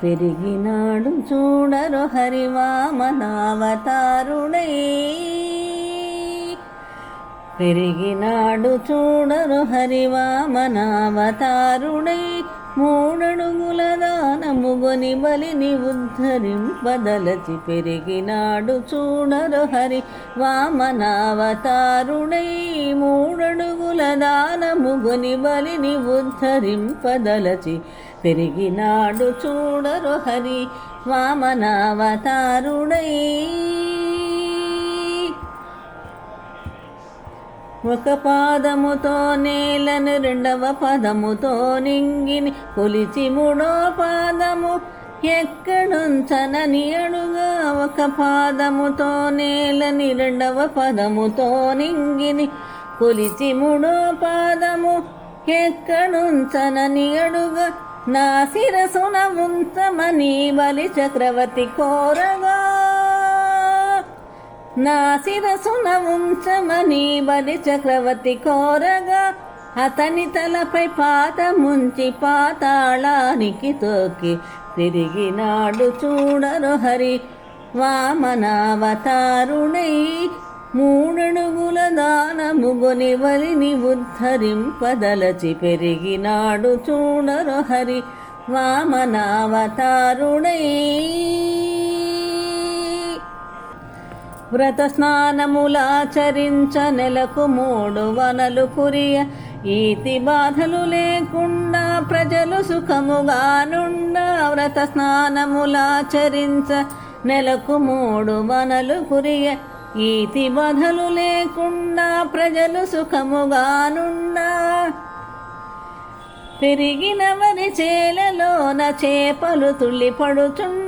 పెరిగినాడు చూడరు హరివామనావతారుడై పెరిగినాడు చూడరు హరివామనావతారుడై మూడడుగు దానముగొని బలిని ఉద్ధరింపదలచి పెరిగినాడు చూడరు హరి. వామనావతారుడై మూడడుగుల దానముగుని బలిని ఉద్ధరింపదలచి పెరిగినాడు చూడరు హరి. వామనావతారుడై ఒక పాదముతో నేలను రెండవ పదముతో నింగిని కొలిచి మూడో పాదము ఎక్కడుంచనని అడుగా ఒక పాదముతో నేలని రెండవ పదముతో నింగిని కొలిచి మూడో పాదము ఎక్కడుంచనని అడుగా నా శిరసున ఉంచమని బలి చక్రవర్తి కోరగా నా శిరసున ఉంచమని బలి చక్రవర్తి కోరగా అతని తలపై పాత ముంచి పాతాళానికి తోకి తిరిగినాడు చూడరు హరి. వామనావతారుడై మూడడుగుల దానముగొని వలిని ఉద్ధరింపదలచి పెరిగినాడు చూడరు హరి. వామనావతారుడై వ్రత స్నానములాచరించ నెలకు మూడు వనలు కురియ. ఈతి బాధలు లేకుండా ప్రజలు సుఖముగానుండ వ్రత స్నానములాచరించ నెలకు మూడు వనలు కురియ. ఈతి బాధలు లేకుండా ప్రజలు సుఖముగానుండా. పెరిగిన వరి చేలలోన చేపలు తుళ్ళిపడుచుండా పెరిగిన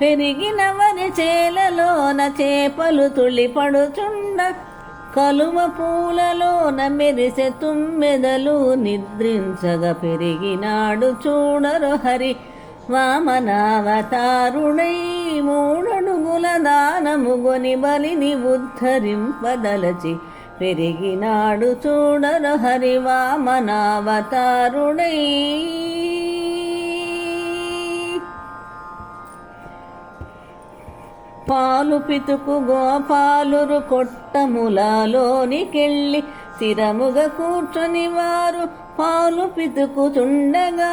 వరి చేలలోన చేపలు తుళ్ళిపడుచుండ కలువ పూలలోన మెరిసె తుమ్మెదలు నిద్రించగా పెరిగినాడు చూడరు హరి. వామనావతారుడై మూడడుగుల దానముగొని బలిని ఉద్ధరింపదలచి పెరిగినాడు చూడరు హరి. వామనావతారుడై పాలు పితుకు గోపాలురు కొట్టములలోనికెళ్ళి స్థిరముగ కూర్చొని వారు పాలు పితుకుతుండగా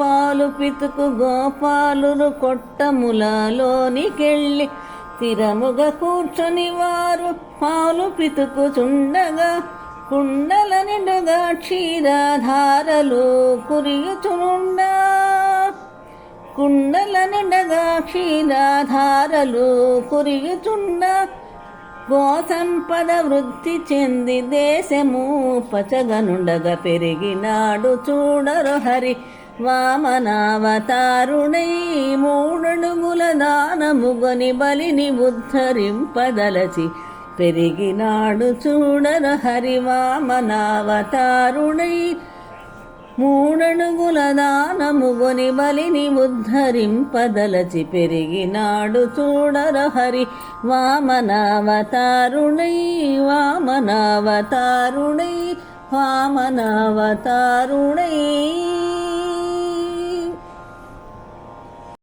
పాలు పితుకు గోపాలురు కొట్టములలోనికెళ్ళి స్థిరముగ కూర్చొని వారు పాలు పితుకుచుండగా కుండల నిండుగా క్షీరధారలు కురియుచునుండా. కుండల నిండగా క్షీరాధారలు కురియుచుండ గోసంపద వృద్ధి చెంది దేశము పచగనుండగా పెరిగినాడు చూడరు హరి. వామనావతారుణై మూడడుగుల దానముగొని బలిని ఉద్ధరింపదలచి పెరిగినాడు చూడరు హరి. వామనావతారుణై మూడణుగుల దానముగొని బలిని ఉద్ధరింపదలచి పెరిగినాడు చూడర హరి వామనావతారుణై వామనావతారుణై వామనావతారుణై.